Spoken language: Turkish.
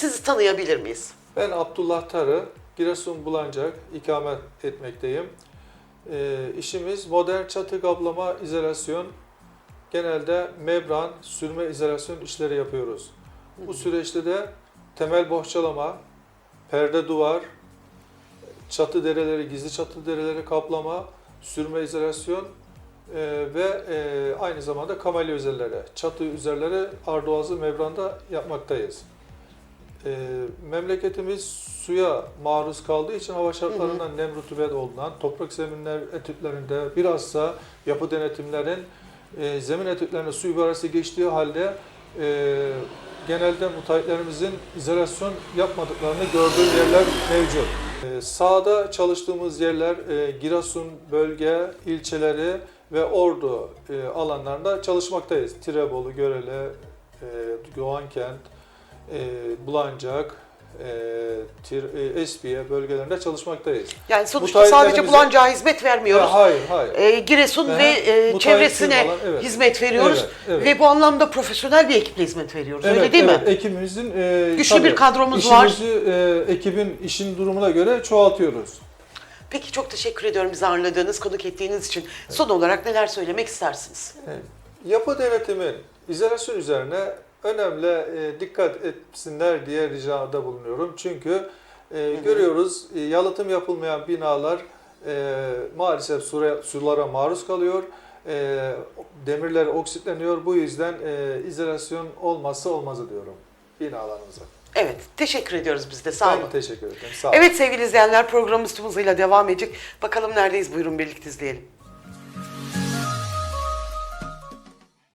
tanıyabilir miyiz? Ben Abdullah Tarı, Giresun Bulancak ikamet etmekteyim. E, işimiz modern çatı kaplama izolasyon. Genelde membran, sürme izolasyon işleri yapıyoruz. Bu süreçte de temel bohçalama, perde duvar, çatı dereleri, gizli çatı dereleri kaplama, sürme izolasyon e, ve e, aynı zamanda kamelya üzerleri, çatı üzerleri ardoğazı membranda yapmaktayız. E, memleketimiz suya maruz kaldığı için hava şartlarından nem rutubet olunan, toprak zeminler etütlerinde bilhassa yapı denetimlerin e, zemin etütlerine su ibaresi geçtiği halde e, genelde müteahhitlerimizin izolasyon yapmadıklarını gördüğüm yerler mevcut. E, sahada çalıştığımız yerler e, Giresun bölge, ilçeleri ve Ordu e, alanlarında çalışmaktayız. Tirebolu, Görele, e, Doğankent, e, Bulancak, e, Tir, e, Espiye bölgelerinde çalışmaktayız. Yani sonuçta sadece Bulancak'a hizmet vermiyoruz. Ya, hayır, hayır. Ee, Giresun Aha, ve e, çevresine firmalar, evet. hizmet veriyoruz Evet, evet. ve bu anlamda profesyonel bir ekiple hizmet veriyoruz. Öyle değil evet, mi? Ekibimizin e, Güçlü tabii, bir kadromuz var. işimizi, e, ekibin işin durumuna göre çoğaltıyoruz. Peki çok teşekkür ediyorum bizi ağırladığınız, konuk ettiğiniz için. Son olarak neler söylemek istersiniz? Evet. Yapı denetimin izolasyon üzerine önemli e, dikkat etsinler diye ricada bulunuyorum. Çünkü e, görüyoruz e, yalıtım yapılmayan binalar e, maalesef sura- sulara maruz kalıyor. E, demirler oksitleniyor. Bu yüzden e, izolasyon olmazsa olmazı diyorum binalarımıza. Evet, teşekkür ediyoruz biz de. Sağ olun. Ben teşekkür ederim. Sağ olun. Evet sevgili izleyenler programımız tüm hızıyla devam edecek. Bakalım neredeyiz buyurun birlikte izleyelim.